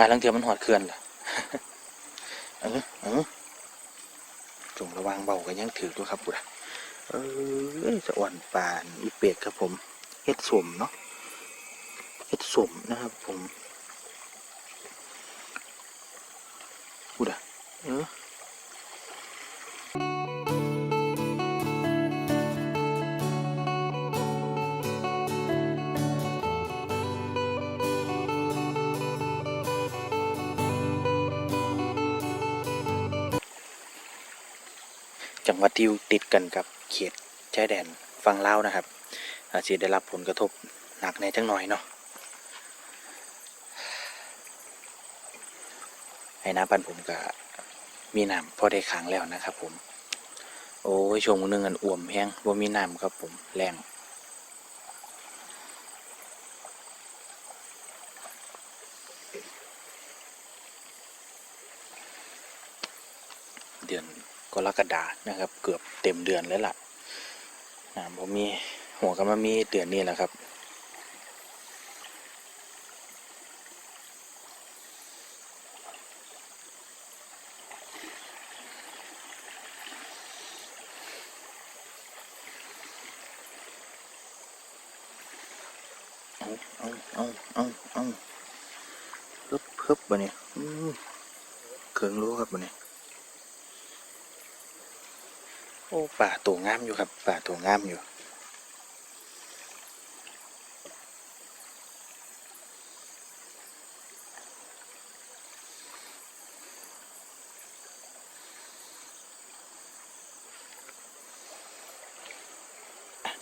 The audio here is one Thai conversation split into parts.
หาลังเทียมันหอดเขื่อนล่ะเออเออจงระวังเบากันยังถือด้วยครับบุตรเออจะอ่อนปานอีเป็ดครับผมเฮ็ดสมเนาะเฮ็ดสมนะครับผมบุตรเออ จังหวัดที่อยู่ติดกันกับเขตชายแดนฝั่งลาวนะครับ อาจจะได้รับผลกระทบหนักในจังหน่อยเนาะไอ้น้ำปันผมก็มีน้ำพอได้ขังแล้วนะครับผม โอ้ยช่วงนึงอันอ่วมแห้งว่ามีน้ำครับผมแรงเดือน กรกฎานะครับ เกือบเต็มเดือนแล้วล่ะน้ำผมมีหัวก็มามีเดือนนี้แหละครับ เอาเอาเอาเอาเอาฮึบฮึบบ่เนี่ยอืมเคิงรู้ครับบ่เนี่ย โอ้ป่าตัวงามอยู่ครับ ป่าตัวงามอยู่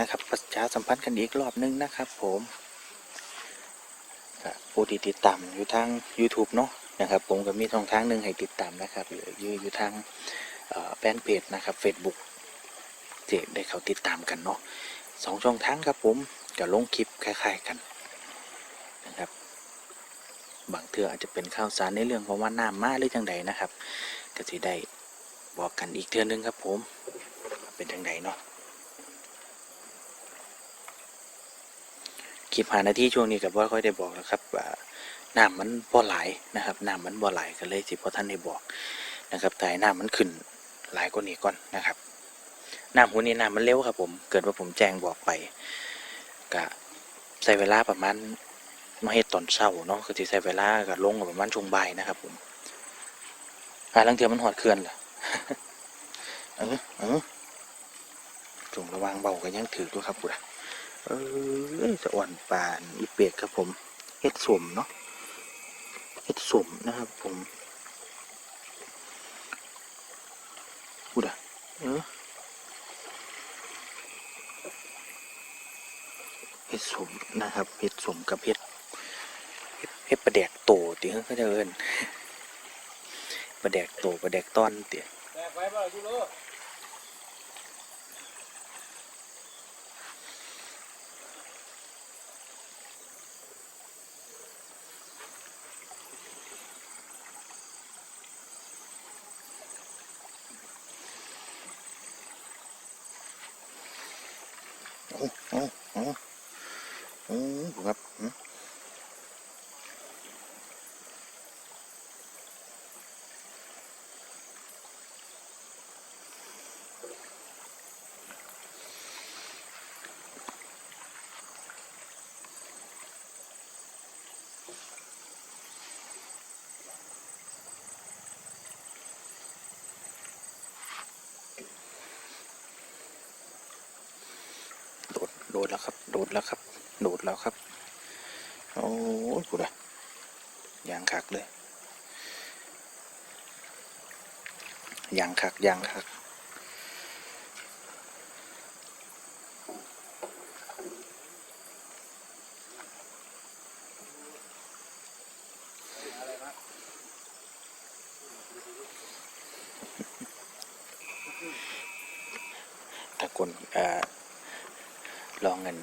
นะครับประชาสัมพันธ์กันอีกรอบนึงนะครับ ผมก็ผู้ที่ติดตามอยู่ทาง YouTube เนาะนะครับ ผมก็มีช่องทางหนึ่งให้ติดตามนะครับหรืออยู่อยู่ทางแฟนเพจนะครับ Facebook ได้เขาติดตามกันเนาะสองช่องทางครับผมก็ลงคลิปคล้าย ๆกันนะครับ บางเทื่ออาจจะเป็นข่าวสารในเรื่องของว่าน้ำมาหรือจังใดนะครับก็จะได้บอกกันอีกเทื่อนึงครับผม เป็นจังใดเนาะคลิปหานาทีช่วงนี้กับว่าค่อยได้บอกแล้วครับว่าน้ำมันบ่หลายนะครับน้ำมันบ่หลายก็เลยสิพอท่านได้บอกนะครับแต่น้ำมันขึ้นหลายกว่านี้ก่อนนะครับ น้ำหัวนี้น้ำมันเร็วครับ ผม เกิดว่าผมแจ้งบอกไปก็ใช้เวลาประมาณมาเฮ็ดตอนเช้าเนาะก็สิใช้เวลาก็ลงก็ประมาณช่วงบ่ายนะครับ ผมหาลังเทียมันหอดเขื่อนล่ะเออเออจงระวังเบากันยังถือด้วยครับบุตรเออจะอ่อนปานอีเป็ดครับผมเฮ็ดสมเนาะเฮ็ดสมนะครับ ผมพูดะเออ เฮ็ดสมนะครับเฮ็ดสมกับเฮ็ดเฮ็ดเฮ็ดปลาแดกโตติเขาจะเอิ้นปลาแดกโตปลาแดกต้อนติแตกไว้บ่ยูโรโอ้โอ้ครับโดดโดดแล้วครับ โดดแล้วครับ โดดแล้วครับ โอ้ยกูดะยางคักเลยยางคักยางคักตะกนเอ่อลองเงิน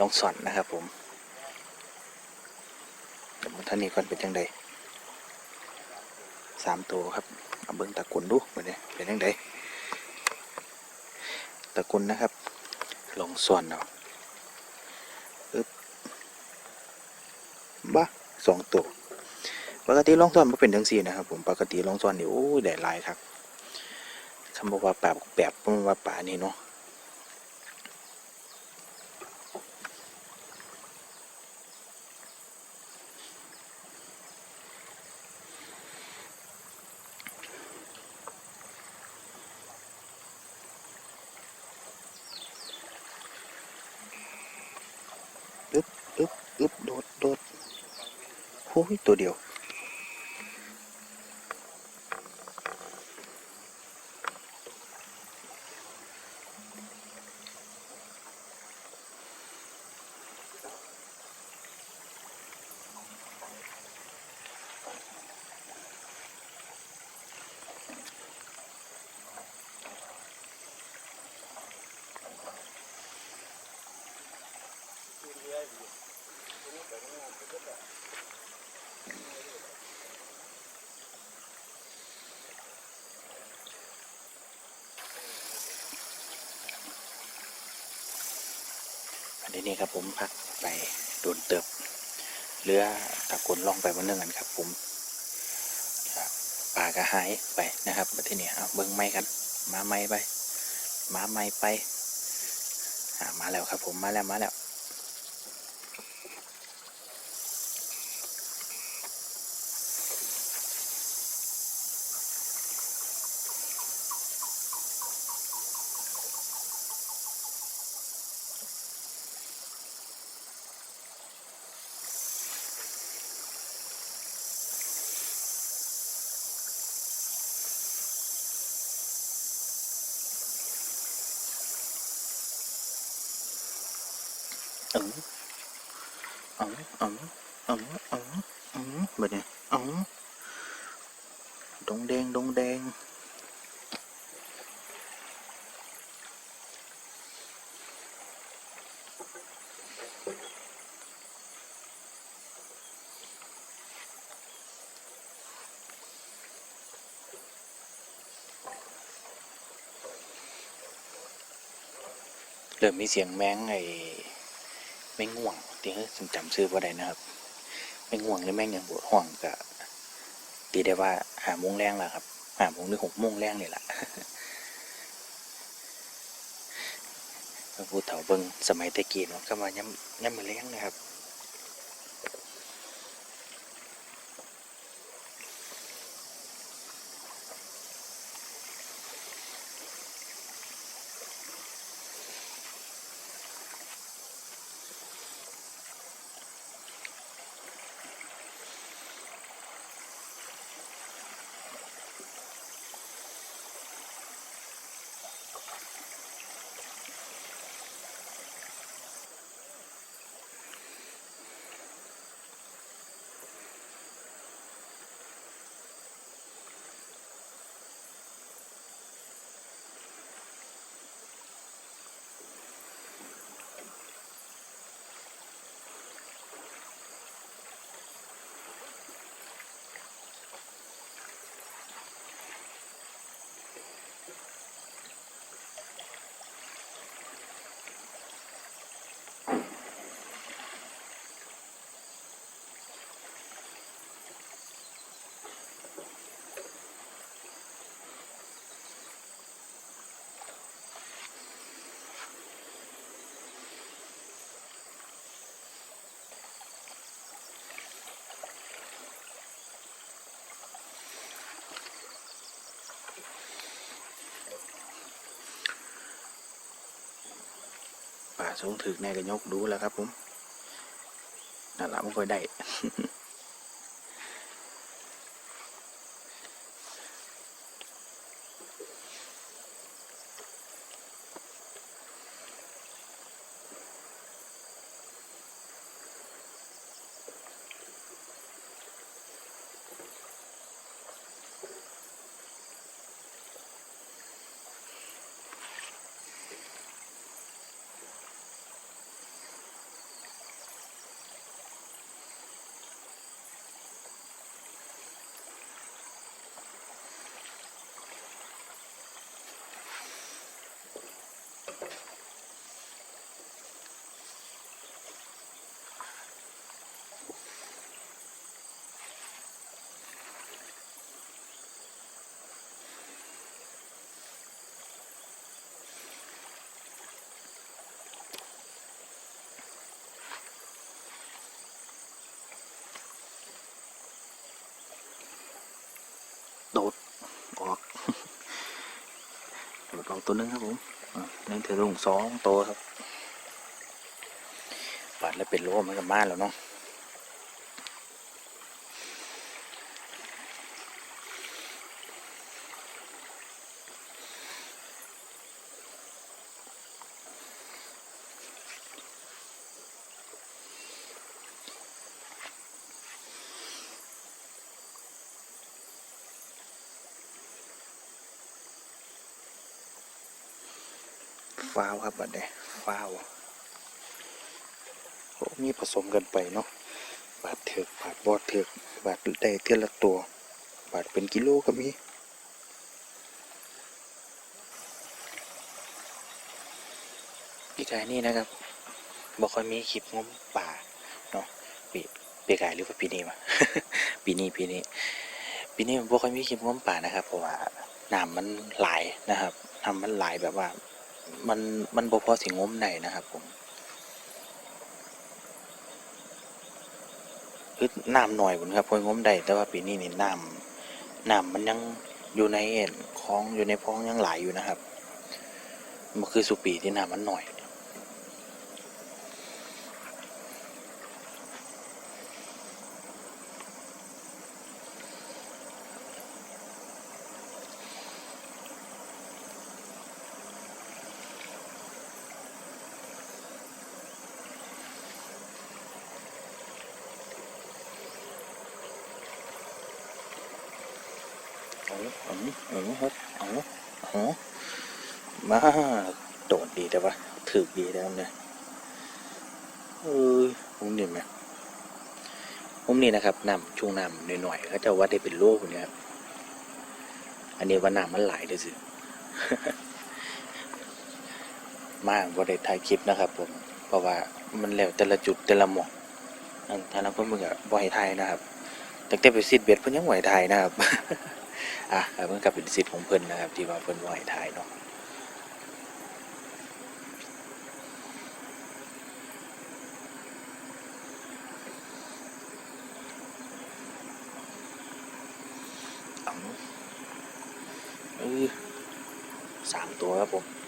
ลองสอนนะครับผมเดี๋ยวมันท่านี้ก่อนเป็นจังใดสามตัวครับเอาเบิ้งตะกุนดูมาเนี่ยเป็นจังใดตะกุนนะครับ ลองสอนเอาอึ๊บบ้าสองตัวปกติลองซ้อนบ่เป็นจังซี่นะครับ ผมปกติลองซ้อนนี่โอ้ยได้ลายครับคำบอกว่าปลาบักแบบแม่นว่าปลานี่เนาะ อึ๊บอึ๊บอึ๊บโดดโดดโอ้ยตัวเดียวอันนี้นี่ครับผมพักไปโดนเติบเรือตะกนล่องไปวันหนึ่งกันครับผมอะปลาก็หายไปนะครับมาที่นี่เอาเบิ้งไม้กันมาไม้ไป มาไม้ไปมาแล้วครับผมมาแล้วมาแล้ว เอาเอาเอาเอาเอาแบบนี้เอาดงแดงดงแดงเริ่มมีเสียงแมงไอ ม่ง่วงที่ผมจำชื่อว่าได้นะครับ ไม่ง่วงหรือแม่งอย่างบวห่วงก็ตีได้ว่าหาโมงแรงแล้วครับหาโมงหรือหกโมงแรงนี่แหละพระพุทธเถาเบิงสมัยตะกี้เนาะก็มาย่ำย่ำมือแรงนะครับ สูงถึกแน่ก็ยกดูแล้วครับผมนั่นแหละไม่ค่อยได้ ออกตัวนึงครับผมอ่นี่ถือลงสองตัวครับ ปัดแล้วเป็นโลมันกับมาแล้วเนาะ ฟ้าวครับบัดเนี้ฟ้าวโอ้มีผสมกันไปเนาะบาทเถือกบาทบอดเถือกบาทได้เทียละตัว บาทเป็นกิโลก็มีปีกายนี่นะครับบอกค่อยมีคลิปงมป่าเนาะปีปีกายหรือว่าปีนี้วะปีนี้ปีนี้ปีนี้บ่ค่อยมีคลิปงมป่านะครับเพราะว่าน้ำมันไหลายนะครับน้ำมันไหลายแบบว่า มันมันบ่พอสิงมไหนนะครับผมคือน้ำหน่อยผมครับพองมได้แต่ว่าปีนี้นี่น้ำน้ำมันยังอยู่ในคลองอยู่ในพองยังไหลายอยู่นะครับมันคือสุปีที่น้ำมันหน่อย อาเอาเอาครับเอาเอามาโดดดีแต่ว่าถือดีแล้วเนี่ยเออผมนี่ไหมผมนี่นะครับน้ำช่วงน้ำหน่อยๆเขาจะว่าได้เป็นโลคนนี้ยครับอันนี้ว่าน้ำมันไหลเลยสิมากว่าได้ถ่ายคลิปนะครับ ผม เพราะว่ามันแล้วแต่ละจุดแต่ละหมอกทางนั้นเพิ่นมึงอะบ่ให้ถ่ายนะครับแต่แต่ไปซิดเบ็ดเพิ่นยังไหวถ่ายนะครับ อะเพิ่นก็เป็นสิทธิ์ของเพิ่นนะครับ ที่ว่าเพิ่นบ่ให้ถ่ายเนาะอาเออสามตัวครับผม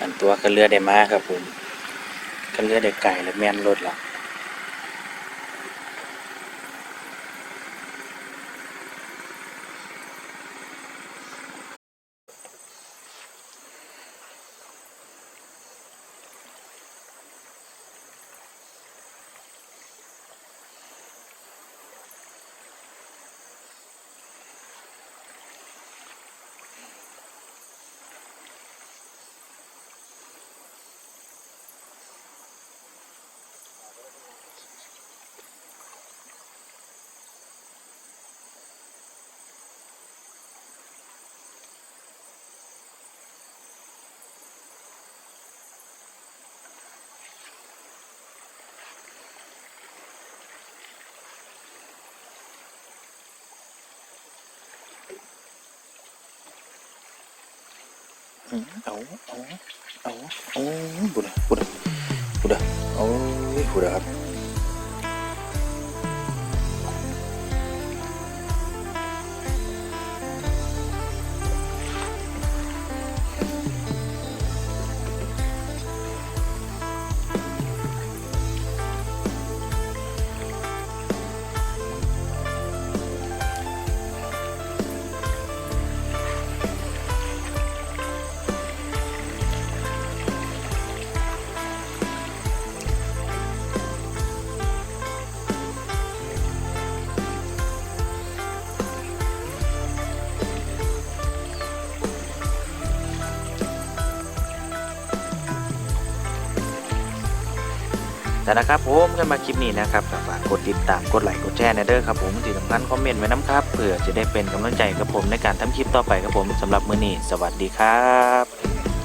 อันตัวกันเรือได้มาครับผมกันเรือได้ไก่และแม่นรถละอืม เอาเอาเอาเอาบุดะบุดะบุดะโอ้ยบุดะครับ แต่นะครับผมกันมาคลิปนี้นะครับฝากกดติดตามกดไลค์กดแชร์นะเด้อครับผมที่สำคัญคอมเมนต์ไว้น้ำครับเผื่อจะได้เป็นกำลังใจกับผมในการทำคลิปต่อไปครับผมสำหรับมื้อนี้ สวัสดีครับ